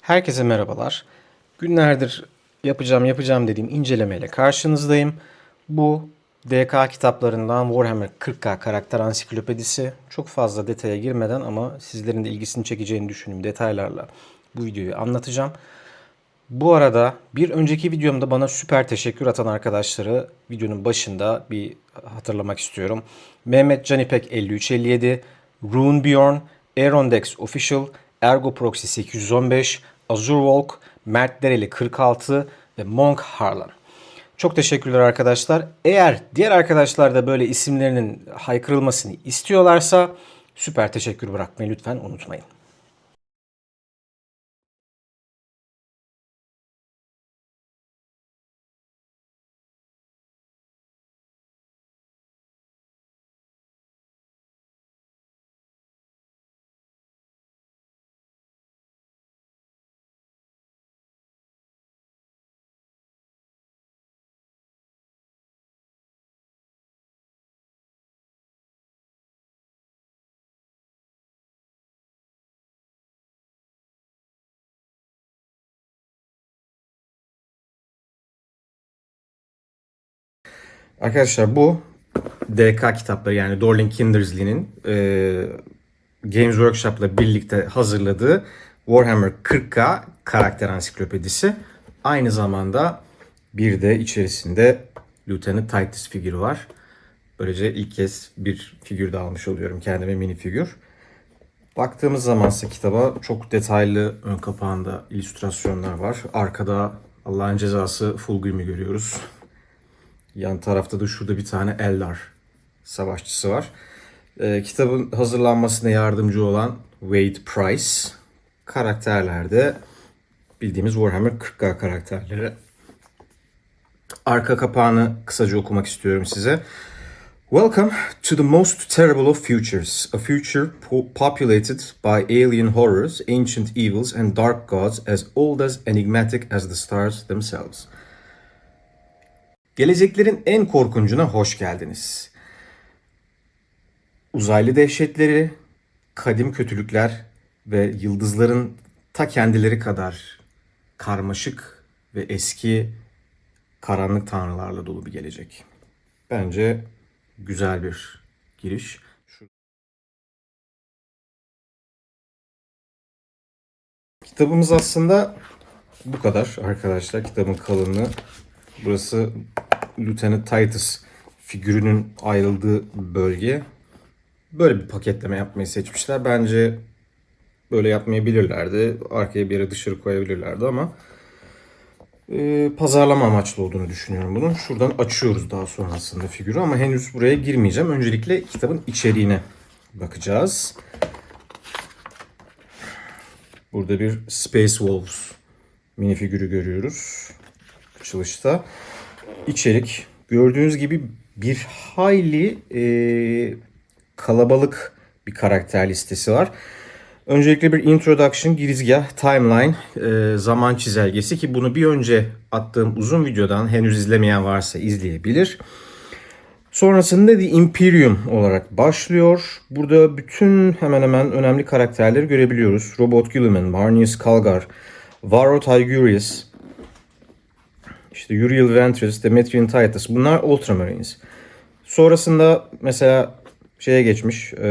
Herkese merhabalar. Günlerdir yapacağım yapacağım dediğim incelemeyle karşınızdayım. Bu DK kitaplarından Warhammer 40K karakter ansiklopedisi. Çok fazla detaya girmeden ama sizlerin de ilgisini çekeceğini düşündüğüm detaylarla bu videoyu anlatacağım. Bu arada bir önceki videomda bana süper teşekkür atan arkadaşları videonun başında bir hatırlamak istiyorum. Mehmet Canipek 5357, Runebjorn, Aerondex Official, Ergo Proxy 815, Azure Walk, Mert Dereli 46 ve Monk Harlan. Çok teşekkürler arkadaşlar. Eğer diğer arkadaşlar da böyle isimlerinin haykırılmasını istiyorlarsa süper teşekkür bırakmayı lütfen unutmayın. Arkadaşlar bu DK kitapları yani Dorling Kindersley'nin e, Games Workshop'la birlikte hazırladığı Warhammer 40K karakter ansiklopedisi. Aynı zamanda bir de içerisinde Lieutenant Titus figürü var. Böylece ilk kez bir figür de almış oluyorum kendime mini figür. Baktığımız zamansa kitaba çok detaylı ön kapağında illüstrasyonlar var. Arkada Allah'ın cezası Fulgrim'i görüyoruz. Yan tarafta da şurada bir tane Eldar savaşçısı var. Ee, kitabın hazırlanmasına yardımcı olan Wade Price. Karakterlerde bildiğimiz Warhammer 40K karakterleri. Arka kapağını kısaca okumak istiyorum size. Welcome to the most terrible of futures, a future po- populated by alien horrors, ancient evils, and dark gods as old as enigmatic as the stars themselves. Geleceklerin en korkuncuna hoş geldiniz. Uzaylı dehşetleri, kadim kötülükler ve yıldızların ta kendileri kadar karmaşık ve eski karanlık tanrılarla dolu bir gelecek. Bence güzel bir giriş. Kitabımız aslında bu kadar arkadaşlar. Kitabın kalınlığı. Burası Lieutenant Titus figürünün ayrıldığı bölge. Böyle bir paketleme yapmayı seçmişler. Bence böyle yapmayabilirlerdi. Arkaya bir yere dışarı koyabilirlerdi ama e, pazarlama amaçlı olduğunu düşünüyorum bunun. Şuradan açıyoruz daha sonrasında figürü ama henüz buraya girmeyeceğim. Öncelikle kitabın içeriğine bakacağız. Burada bir Space Wolves mini figürü görüyoruz. Açılışta. İçerik gördüğünüz gibi bir hayli e, kalabalık bir karakter listesi var. Öncelikle bir introduction, girizgah, timeline, e, zaman çizelgesi ki bunu bir önce attığım uzun videodan henüz izlemeyen varsa izleyebilir. Sonrasında The Imperium olarak başlıyor. Burada bütün hemen hemen önemli karakterleri görebiliyoruz. Robot Guilliman, Marnius Calgar, Varro Tigurius, işte Uriel Ventress, Demetrian Titus bunlar Ultramarines. Sonrasında mesela şeye geçmiş, e,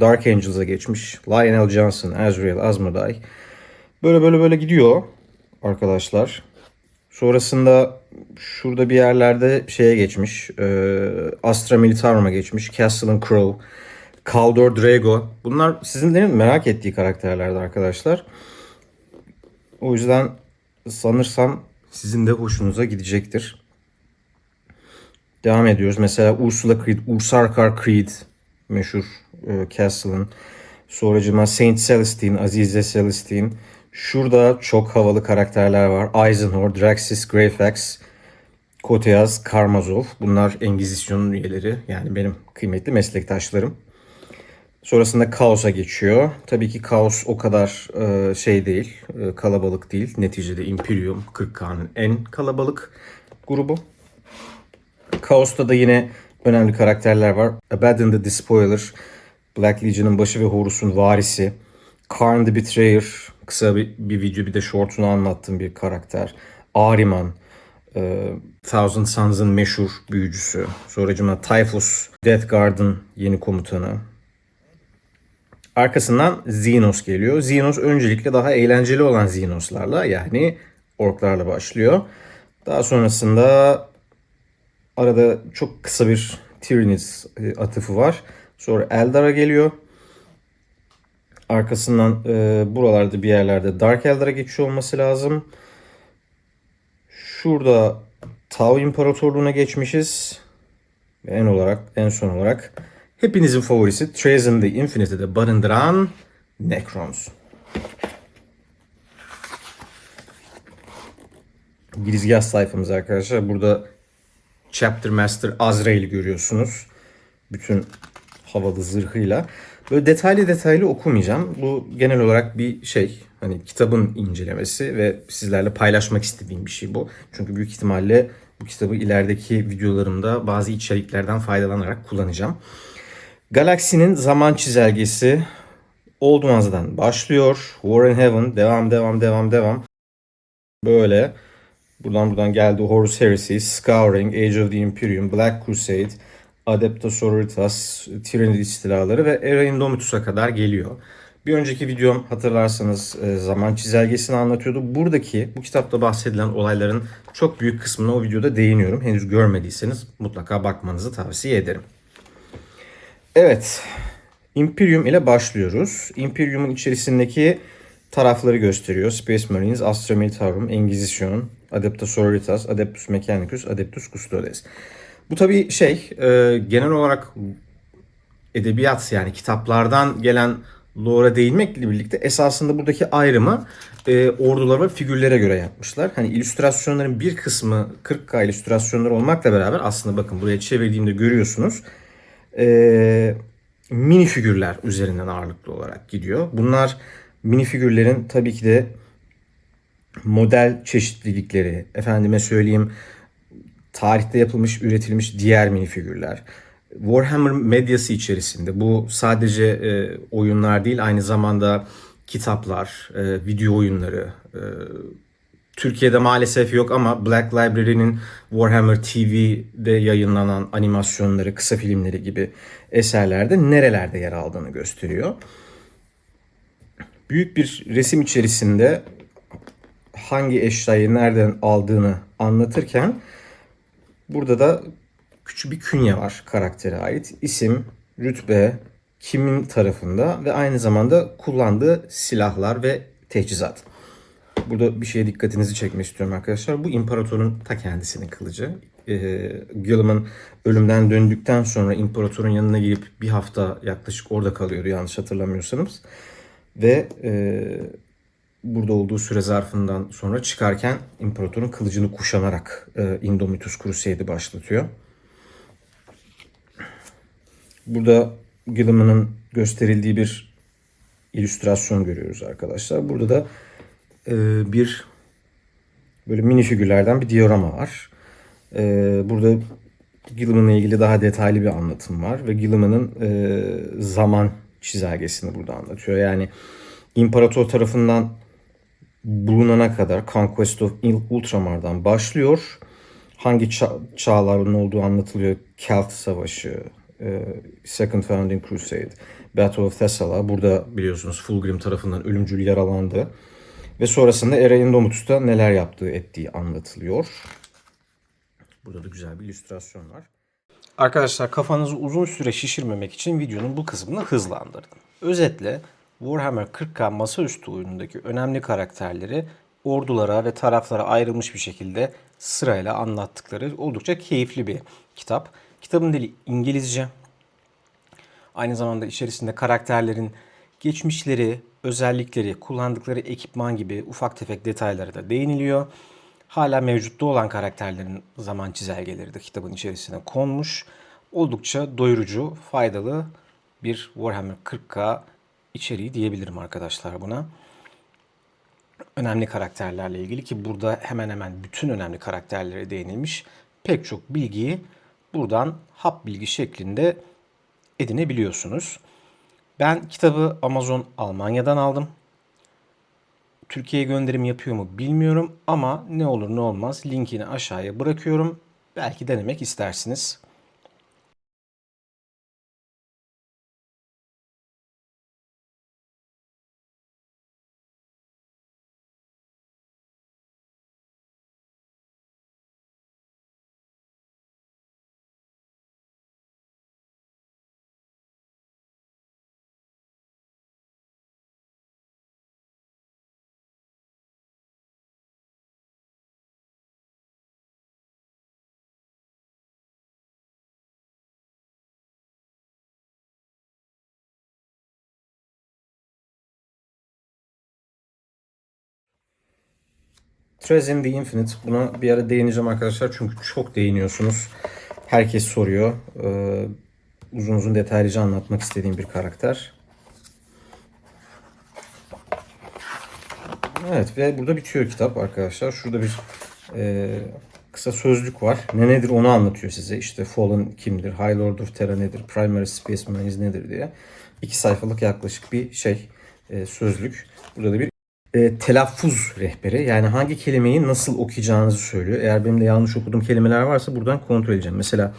Dark Angels'a geçmiş. Lionel Johnson, Azrael, Asmodai. Böyle böyle böyle gidiyor arkadaşlar. Sonrasında şurada bir yerlerde şeye geçmiş. E, Astra Militarum'a geçmiş. Castle and Crow, Kaldor Drago. Bunlar sizinlerin merak ettiği karakterlerdi arkadaşlar. O yüzden sanırsam sizin de hoşunuza gidecektir. Devam ediyoruz. Mesela Ursula Creed, Ursarkar Creed meşhur e, Castle'ın. Sonracıma Saint Celestine, Azize Celestine. Şurada çok havalı karakterler var. Eisenhower, Draxis, Greyfax, Koteaz, Karmazov. Bunlar Engizisyon'un üyeleri. Yani benim kıymetli meslektaşlarım. Sonrasında Kaos'a geçiyor. Tabii ki Kaos o kadar e, şey değil, e, kalabalık değil. Neticede Imperium 40K'nın en kalabalık grubu. Kaos'ta da yine önemli karakterler var. Abaddon the Despoiler, Black Legion'ın başı ve Horus'un varisi. Karn the Betrayer kısa bir, bir video bir de shortunu anlattığım bir karakter. Ahriman, e, Thousand Suns'ın meşhur büyücüsü. Sonracıma Typhus, Death Guard'ın yeni komutanı. Arkasından Xenos geliyor. Xenos öncelikle daha eğlenceli olan Xenos'larla yani orklarla başlıyor. Daha sonrasında arada çok kısa bir Tyranids e, atıfı var. Sonra Eldar'a geliyor. Arkasından e, buralarda bir yerlerde Dark Eldar'a geçiyor olması lazım. Şurada Tau İmparatorluğu'na geçmişiz. En olarak, en son olarak hepinizin favorisi Treason the Infinite'de barındıran Necrons. Girizgah sayfamız arkadaşlar. Burada Chapter Master Azrael'i görüyorsunuz. Bütün havalı zırhıyla. Böyle detaylı detaylı okumayacağım. Bu genel olarak bir şey. Hani kitabın incelemesi ve sizlerle paylaşmak istediğim bir şey bu. Çünkü büyük ihtimalle bu kitabı ilerideki videolarımda bazı içeriklerden faydalanarak kullanacağım. Galaksinin zaman çizelgesi Old Ones'dan başlıyor. War in Heaven devam devam devam devam. Böyle buradan buradan geldi Horus Heresy, Scouring, Age of the Imperium, Black Crusade, Adepta Sororitas, Tyranid istilaları ve Era Indomitus'a kadar geliyor. Bir önceki videom hatırlarsanız e, zaman çizelgesini anlatıyordu. Buradaki bu kitapta bahsedilen olayların çok büyük kısmına o videoda değiniyorum. Henüz görmediyseniz mutlaka bakmanızı tavsiye ederim. Evet, Imperium ile başlıyoruz. Imperium'un içerisindeki tarafları gösteriyor. Space Marines, Astra Militarum, Engizisyon, Adepta Sororitas, Adeptus Mechanicus, Adeptus Custodes. Bu tabii şey, e, genel olarak edebiyat yani kitaplardan gelen lore'a değinmekle birlikte esasında buradaki ayrımı e, ordular ve figürlere göre yapmışlar. Hani illüstrasyonların bir kısmı 40K illüstrasyonları olmakla beraber aslında bakın buraya çevirdiğimde görüyorsunuz. E, mini figürler üzerinden ağırlıklı olarak gidiyor. Bunlar mini figürlerin tabii ki de model çeşitlilikleri, efendime söyleyeyim tarihte yapılmış, üretilmiş diğer mini figürler. Warhammer medyası içerisinde bu sadece e, oyunlar değil aynı zamanda kitaplar, e, video oyunları, e, Türkiye'de maalesef yok ama Black Library'nin Warhammer TV'de yayınlanan animasyonları, kısa filmleri gibi eserlerde nerelerde yer aldığını gösteriyor. Büyük bir resim içerisinde hangi eşyayı nereden aldığını anlatırken burada da küçük bir künye var karaktere ait. İsim, rütbe, kimin tarafında ve aynı zamanda kullandığı silahlar ve teçhizat. Burada bir şeye dikkatinizi çekmek istiyorum arkadaşlar. Bu imparatorun ta kendisinin kılıcı. Ee, Gilliman ölümden döndükten sonra imparatorun yanına girip bir hafta yaklaşık orada kalıyordu yanlış hatırlamıyorsanız. Ve e, burada olduğu süre zarfından sonra çıkarken imparatorun kılıcını kuşanarak e, Indomitus Crusade'i başlatıyor. Burada Gilliman'ın gösterildiği bir illüstrasyon görüyoruz arkadaşlar. Burada da e, bir böyle mini figürlerden bir diorama var. E, burada Gilliman'la ilgili daha detaylı bir anlatım var ve Gilliman'ın e, zaman çizelgesini burada anlatıyor. Yani imparator tarafından bulunana kadar Conquest of Ultramar'dan başlıyor. Hangi ça- çağların olduğu anlatılıyor. Celt Savaşı, e, Second Founding Crusade, Battle of Thessala. Burada biliyorsunuz Fulgrim tarafından ölümcül yaralandı. Ve sonrasında Era Indomitus'ta neler yaptığı ettiği anlatılıyor. Burada da güzel bir illüstrasyon var. Arkadaşlar kafanızı uzun süre şişirmemek için videonun bu kısmını hızlandırdım. Özetle Warhammer 40K masaüstü oyunundaki önemli karakterleri ordulara ve taraflara ayrılmış bir şekilde sırayla anlattıkları oldukça keyifli bir kitap. Kitabın dili İngilizce. Aynı zamanda içerisinde karakterlerin geçmişleri, özellikleri, kullandıkları ekipman gibi ufak tefek detaylara da değiniliyor. Hala mevcutta olan karakterlerin zaman çizelgeleri de kitabın içerisine konmuş. Oldukça doyurucu, faydalı bir Warhammer 40K içeriği diyebilirim arkadaşlar buna. Önemli karakterlerle ilgili ki burada hemen hemen bütün önemli karakterlere değinilmiş. Pek çok bilgiyi buradan hap bilgi şeklinde edinebiliyorsunuz. Ben kitabı Amazon Almanya'dan aldım. Türkiye'ye gönderim yapıyor mu bilmiyorum ama ne olur ne olmaz linkini aşağıya bırakıyorum. Belki denemek istersiniz. Trace in the Infinite. Buna bir ara değineceğim arkadaşlar çünkü çok değiniyorsunuz. Herkes soruyor. Ee, uzun uzun detaylıca anlatmak istediğim bir karakter. Evet ve burada bitiyor kitap arkadaşlar. Şurada bir e, kısa sözlük var. Ne nedir onu anlatıyor size. İşte Fallen kimdir, High Lord of Terra nedir, Primary Space Marines nedir diye. İki sayfalık yaklaşık bir şey e, sözlük. Burada da bir e, telaffuz rehberi. Yani hangi kelimeyi nasıl okuyacağınızı söylüyor. Eğer benim de yanlış okuduğum kelimeler varsa buradan kontrol edeceğim. Mesela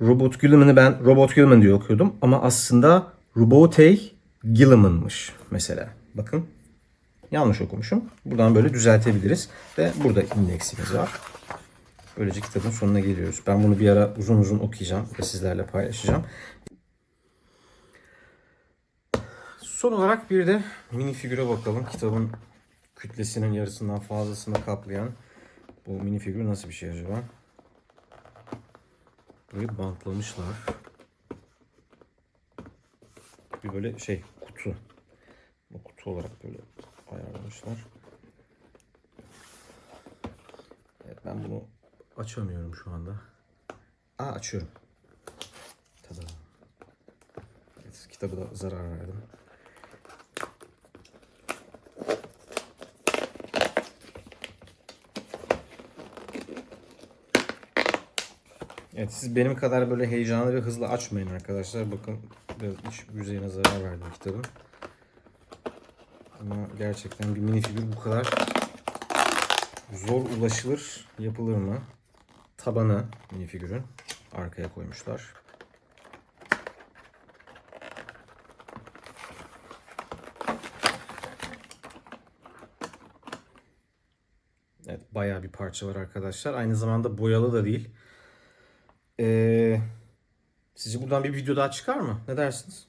Robot Gilliman'ı ben Robot Gilliman diye okuyordum ama aslında Robotey Gilliman'mış mesela. Bakın yanlış okumuşum. Buradan böyle düzeltebiliriz. Ve burada indeksimiz var. Böylece kitabın sonuna geliyoruz. Ben bunu bir ara uzun uzun okuyacağım ve sizlerle paylaşacağım. Son olarak bir de mini figüre bakalım. Kitabın kütlesinin yarısından fazlasını kaplayan bu mini figür nasıl bir şey acaba? Burayı bantlamışlar. Bir böyle şey kutu. Bu kutu olarak böyle ayarlamışlar. Evet ben bunu açamıyorum şu anda. Aa açıyorum. Tada. Evet, kitabı da zarar verdim. Evet siz benim kadar böyle heyecanlı ve hızlı açmayın arkadaşlar. Bakın biraz iç yüzeyine zarar verdim kitabın. Ama gerçekten bir minifigür bu kadar zor ulaşılır yapılır mı? Tabanı minifigürün arkaya koymuşlar. Evet bayağı bir parça var arkadaşlar. Aynı zamanda boyalı da değil. Ee, sizce buradan bir video daha çıkar mı? Ne dersiniz?